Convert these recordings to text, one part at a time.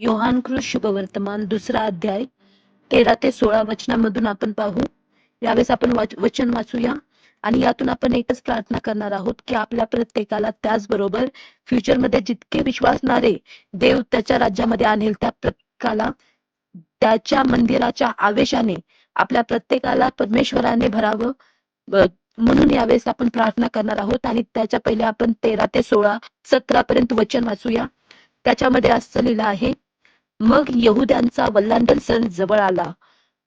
योहानकृत शुभवर्तमान दुसरा अध्याय तेरा ते सोळा वचनामधून आपण पाहू. यावेळेस आपण वचन वाचूया आणि यातून आपण एकच प्रार्थना करणार आहोत की आपल्या प्रत्येकाला त्याचबरोबर फ्युचरमध्ये जितके विश्वासणारे देव त्याच्या राज्यामध्ये आणेल त्या प्रत्येकाला त्याच्या मंदिराच्या आवेशाने आपल्या प्रत्येकाला परमेश्वराने भरावं म्हणून यावेळेस आपण प्रार्थना करणार आहोत. आणि त्याच्या पहिले आपण तेरा ते सोळा सतरा पर्यंत वचन वाचूया. त्याच्यामध्ये असं लिहिलं आहे मग यहुद्यांचा वल्लांडन सण जवळ आला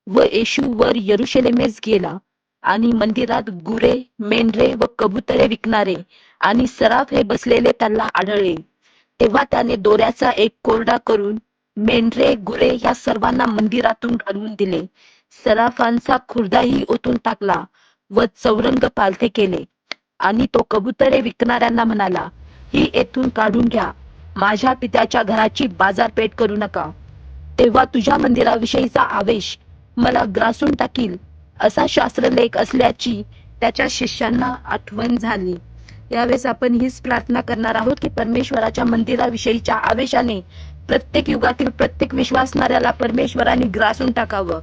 व येशू वर यरुशलेमेस गेला आणि मंदिरात गुरे मेंढरे व कबुतरे विकणारे आणि सराफ हे बसलेले त्याला आढळले. तेव्हा त्याने दोऱ्याचा एक कोरडा करून मेंढरे गुरे या सर्वांना मंदिरातून घालवून दिले. सराफांचा खुर्दाही ओतून टाकला व चौरंग पालथे केले आणि तो कबुतरे विकणाऱ्यांना म्हणाला ही येथून काढून घ्या. माझ्या पित्याच्या घराची बाजारपेठ करू नका. तेव्हा तुझ्या मंदिराविषयीचा आवेश मला ग्रासून टाकील असा शास्त्रलेख असल्याची त्याच्या शिष्यांना आठवण झाली. यावेळेस आपण हीच प्रार्थना करणार आहोत की परमेश्वराच्या मंदिराविषयीच्या आवेशाने प्रत्येक युगातील प्रत्येक विश्वासणाऱ्याला परमेश्वराने ग्रासून टाकावं.